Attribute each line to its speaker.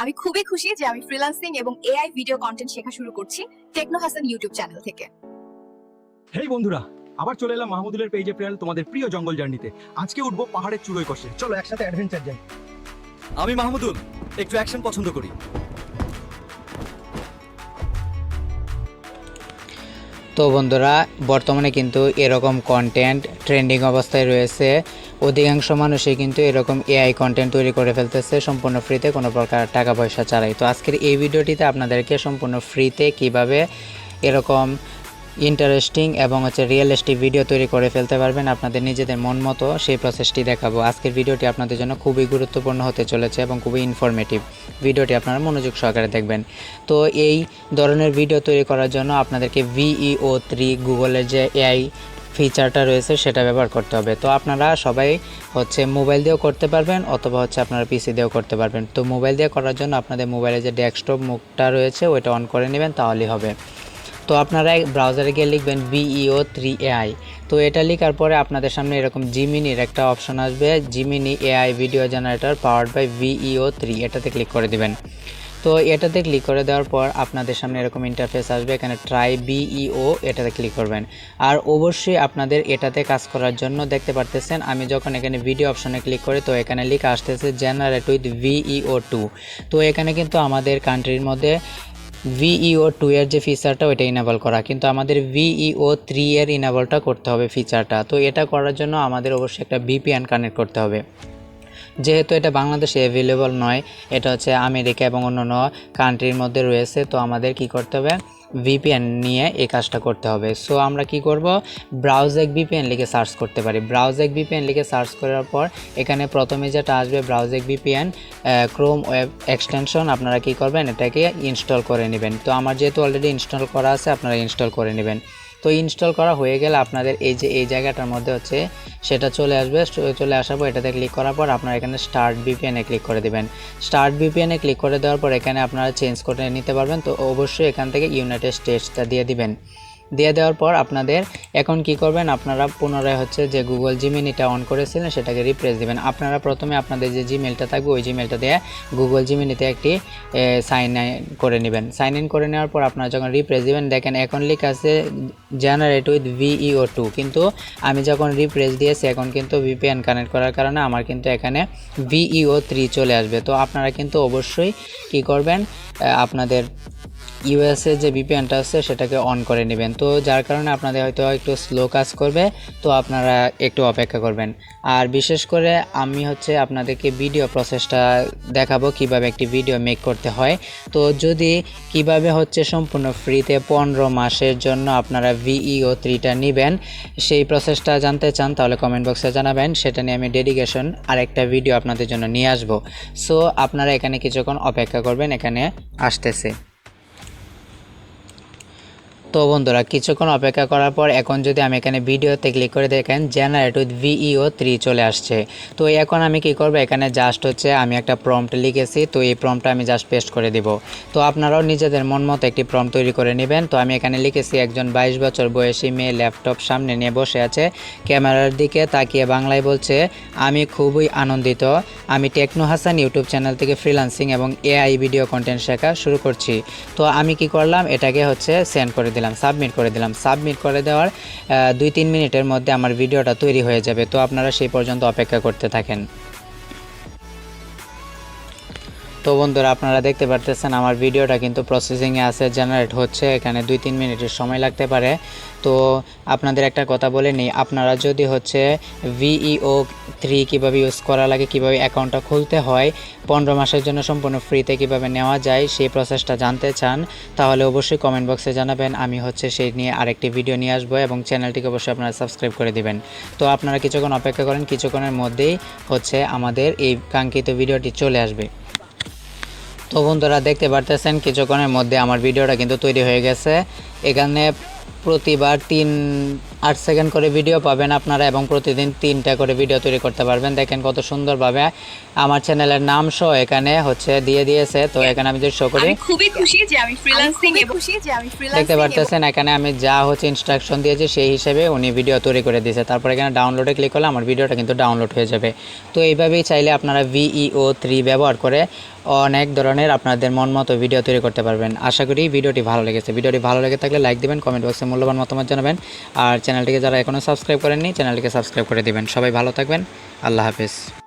Speaker 1: আমি খুবই খুশি যে আমি ফ্রিল্যান্সিং এবং এআই ভিডিও কন্টেন্ট শেখা শুরু করছি টেকনো হাসান ইউটিউব চ্যানেল থেকে।
Speaker 2: হেই বন্ধুরা আবার চলে এলাম মাহমুদুলের পেজ এপ্রিল তোমাদের প্রিয় জঙ্গল জার্নিতে আজকে উঠবো পাহাড়ের চূড়োয় কষে। চলো একসাথে অ্যাডভেঞ্চার যাই।
Speaker 3: আমি মাহমুদুল একটু অ্যাকশন পছন্দ করি।
Speaker 4: তো বন্ধুরা বর্তমানে কিন্তু এরকম কন্টেন্ট ট্রেন্ডিং অবস্থায় রয়েছে। অধিকাংশ মানুষই কিন্তু এরকম এআই কন্টেন্ট তৈরি করে ফেলতেছে, সম্পূর্ণ ফ্রিতে কোনো প্রকার টাকা পয়সা ছাড়াই। তো আজকের এই ভিডিওটিতে আপনাদেরকে সম্পূর্ণ ফ্রিতে কীভাবে এরকম ইন্টারেস্টিং এবং হচ্ছে রিয়েলিস্টিক ভিডিও তৈরি করে ফেলতে পারবেন আপনাদের নিজেদের মন মতো, সেই প্রসেসটি দেখাবো। আজকের ভিডিওটি আপনাদের জন্য খুবই গুরুত্বপূর্ণ হতে চলেছে এবং খুবই ইনফরমেটিভ ভিডিওটি আপনারা মনোযোগ সহকারে দেখবেন। তো এই ধরনের ভিডিও তৈরি করার জন্য আপনাদেরকে ভিইও থ্রি গুগলের যে এআই ফিচারটা রয়েছে, সেটা ব্যবহার করতে হবে। তো আপনারা সবাই হচ্ছে মোবাইল দিয়েও করতে পারবেন, অথবা হচ্ছে আপনারা পিসি দিয়েও করতে পারবেন। তো মোবাইল দিয়ে করার জন্য আপনাদের মোবাইলে যে ডেস্কটপ মুখটা রয়েছে, ওইটা অন করে নেবেন, তাহলেই হবে। তো আপনারা ব্রাউজারে গিয়ে লিখবেন বিইও থ্রি এআই তো এটা লেখার পরে আপনাদের সামনে এরকম জিমিনির একটা অপশন আসবে Gemini AI video generator powered by Veo three এটাতে ক্লিক করে দিবেন। তো এটাতে ক্লিক করে দেওয়ার পর আপনাদের সামনে এরকম ইন্টারফেস আসবে, এখানে ট্রাই বিইও এটাতে ক্লিক করবেন। আর অবশ্যই আপনাদের এটাতে কাজ করার জন্য দেখতে পারতেছেন, আমি যখন এখানে ভিডিও অপশনে ক্লিক করি, তো এখানে লিখে আসতেছে জেনারেট উইথ ভিইও টু তো এখানে কিন্তু আমাদের কান্ট্রির মধ্যে ভিইও টু এর যে ফিচারটা ওইটা ইনেবল করা। কিন্তু আমাদের ভিইও থ্রি এর ইনেবলটা করতে হবে ফিচারটা তো এটা করার জন্য আমাদের অবশ্যই একটা ভিপিএন কানেক্ট করতে হবে। যেহেতু এটা বাংলাদেশে অ্যাভেলেবল নয়, এটা হচ্ছে আমেরিকা এবং অন্যান্য কান্ট্রির মধ্যে রয়েছে, তো আমাদের কি করতে হবে? ভিপিএন নিয়ে এই কাজটা করতে হবে। সো আমরা কি করব? ব্রাউজেক ভিপিএন লিখে সার্চ করতে পারি। ব্রাউজেক ভিপিএন লিখে সার্চ করার পর, এখানে প্রথমে যেটা আসবে Browsec VPN Chrome web extension আপনারা কি করবেন? এটাকে ইনস্টল করে নেবেন। তো আমার যেহেতু অলরেডি ইনস্টল করা আছে, আপনারা ইনস্টল করে নেবেন। তো ইনস্টল করা হয়ে গেলে আপনাদের এই যে, এই জায়গাটার মধ্যে হচ্ছে সেটা চলে আসবে। চলে আসার পর এটাতে ক্লিক করার পর আপনারা এখানে স্টার্ট বিপিএনে ক্লিক করে দেবেন। স্টার্ট বিপিএনে ক্লিক করে দেওয়ার পর এখানে আপনারা চেঞ্জ করে নিতে পারবেন। তো অবশ্যই এখান থেকে ইউনাইটেড স্টেটসটা দিয়ে দিবেন। দিয়ে দেওয়ার পর আপনাদের এখন কি করবেন? আপনারা পুনরায় হচ্ছে যে গুগল জিমিনিটা অন করেছিলেন, সেটাকে রিপ্রেস দেবেন। আপনারা প্রথমে আপনাদের যে জিমেলটা থাকবে, ওই জিমেলটা দিয়ে গুগল জিমিনিতে একটি সাইন ইন করে নেবেন। সাইন ইন করে নেওয়ার পর আপনারা যখন রিপ্রেস দেবেন, দেখেন এখন লিখা আছে জেনারেট উইথ ভিইও টু কিন্তু আমি যখন রিপ্রেস দিয়েছি, এখন কিন্তু ভিপিএন কানেক্ট করার কারণে আমার কিন্তু এখানে ভিইও থ্রি চলে আসবে। তো আপনারা কিন্তু অবশ্যই কি করবেন? আপনাদের ইউএসএ যে ভিপিএনটা আছে, সেটাকে অন করে নেবেন। তো যার কারণে আপনাদের হয়তো একটু স্লো কাজ করবে, তো আপনারা একটু অপেক্ষা করবেন। আর বিশেষ করে আমি হচ্ছে আপনাদেরকে ভিডিও প্রসেসটা দেখাবো, কীভাবে একটি ভিডিও মেক করতে হয়। তো যদি কীভাবে হচ্ছে সম্পূর্ণ ফ্রিতে পনেরো মাসের জন্য আপনারা ভিইও থ্রিটা নেবেন, সেই প্রসেসটা জানতে চান, তাহলে কমেন্ট বক্সে জানাবেন। সেটা নিয়ে আমি ডেডিকেশন আর একটা ভিডিও আপনাদের জন্য নিয়ে আসব। সো আপনারা এখানে কিছুক্ষণ অপেক্ষা করবেন, এখানে আসতেছে। তো বন্ধুরা, কিছুক্ষণ অপেক্ষা করার পর এখন যদি আমি এখানে ভিডিওতে ক্লিক করে দেখেন জেনারেট উইথ ভিইও থ্রি চলে আসছে। তো এখন আমি কি করব? এখানে জাস্ট হচ্ছে আমি একটা প্রম্পট লিখেছি, তো এই প্রম্পটটা আমি জাস্ট পেস্ট করে দিব। তো আপনারাও নিজেদের মন মতো একটি প্রম্পট তৈরি করে নেবেন। তো আমি এখানে লিখেছি, একজন বাইশ বছর বয়সী মেয়ে ল্যাপটপ সামনে নিয়ে বসে আছে। ক্যামেরার দিকে তাকিয়ে বাংলায় বলছে, আমি খুবই আনন্দিত। আমি টেকনো হাসান ইউটিউব চ্যানেল থেকে ফ্রিল্যান্সিং এবং এআই ভিডিও কন্টেন্ট শেখা শুরু করছি। তো আমি কি করলাম? এটাকে হচ্ছে সেন্ড করে দিলাম। সাবমিট করে দিলাম। সাবমিট করে দেওয়ার দুই তিন মিনিটের মধ্যে আমার ভিডিওটা তৈরি হয়ে যাবে। তো আপনারা সেই পর্যন্ত অপেক্ষা করতে থাকেন। তো বন্ধুরা আপনারা দেখতে পারতেছেন, আমার ভিডিওটা কিন্তু প্রসেসিংয়ে আছে জেনারেট হচ্ছে, এখানে দুই তিন মিনিটের সময় লাগতে পারে। তো আপনাদের একটা কথা বলে নিই, আপনারা যদি হচ্ছে ভিইও থ্রি কীভাবে ইউজ করা লাগে, কীভাবে অ্যাকাউন্টটা খুলতে হয়, পনেরো মাসের জন্য সম্পূর্ণ ফ্রিতে কীভাবে নেওয়া যায়, সেই প্রসেসটা জানতে চান, তাহলে অবশ্যই কমেন্ট বক্সে জানাবেন, আমি হচ্ছে সেই নিয়ে আরেকটি ভিডিও নিয়ে আসব এবং চ্যানেলটিকে অবশ্যই আপনারা সাবস্ক্রাইব করে দিবেন। তো আপনারা কিছুক্ষণ অপেক্ষা করেন, কিছুক্ষণের মধ্যেই হচ্ছে আমাদের এই কাঙ্ক্ষিত ভিডিওটি চলে আসবে। তো বন্ধুরা দেখতে পারতেছেন, কিছুক্ষণের মধ্যে আমার ভিডিওটা কিন্তু তৈরি হয়ে গেছে। এখানে প্রতিবার তিন আট সেকেন্ড করে ভিডিও পাবেন আপনারা এবং প্রতিদিন তিনটা করে ভিডিও তৈরি করতে পারবেন। দেখেন কত সুন্দরভাবে আমার চ্যানেলের নাম শো এখানে হচ্ছে দিয়ে দিয়েছে। তো এখানে আমি যদি শো করি।
Speaker 1: আমি খুবই খুশি যে আমি ফ্রিল্যান্সিং খুশি যে আমি ফ্রিল্যান্সিং
Speaker 4: দেখতে পারতেছেন এখানে আমি যা হচ্ছে ইনস্ট্রাকশন দিয়েছি সেই হিসেবে উনি ভিডিও তৈরি করে দিয়েছে। তারপর এখানে ডাউনলোডে ক্লিক করলে আমার ভিডিওটা কিন্তু ডাউনলোড হয়ে যাবে। তো এইভাবেই চাইলে আপনারা ভিইও থ্রি ব্যবহার করে অনেক ধরনের আপনাদের মন মতো ভিডিও তৈরি করতে পারবেন। আশা করি ভিডিওটি ভালো লেগেছে। ভিডিওটি ভালো লেগে থাকলে লাইক দিবেন কমেন্ট বক্সে মূল্যবান মতামত জানাবেন। আর চ্যানেলটিকে যারা এখনও সাবস্ক্রাইব করেননি চ্যানেলটিকে সাবস্ক্রাইব করে দিবেন। সবাই ভালো থাকবেন। আল্লাহ হাফিজ।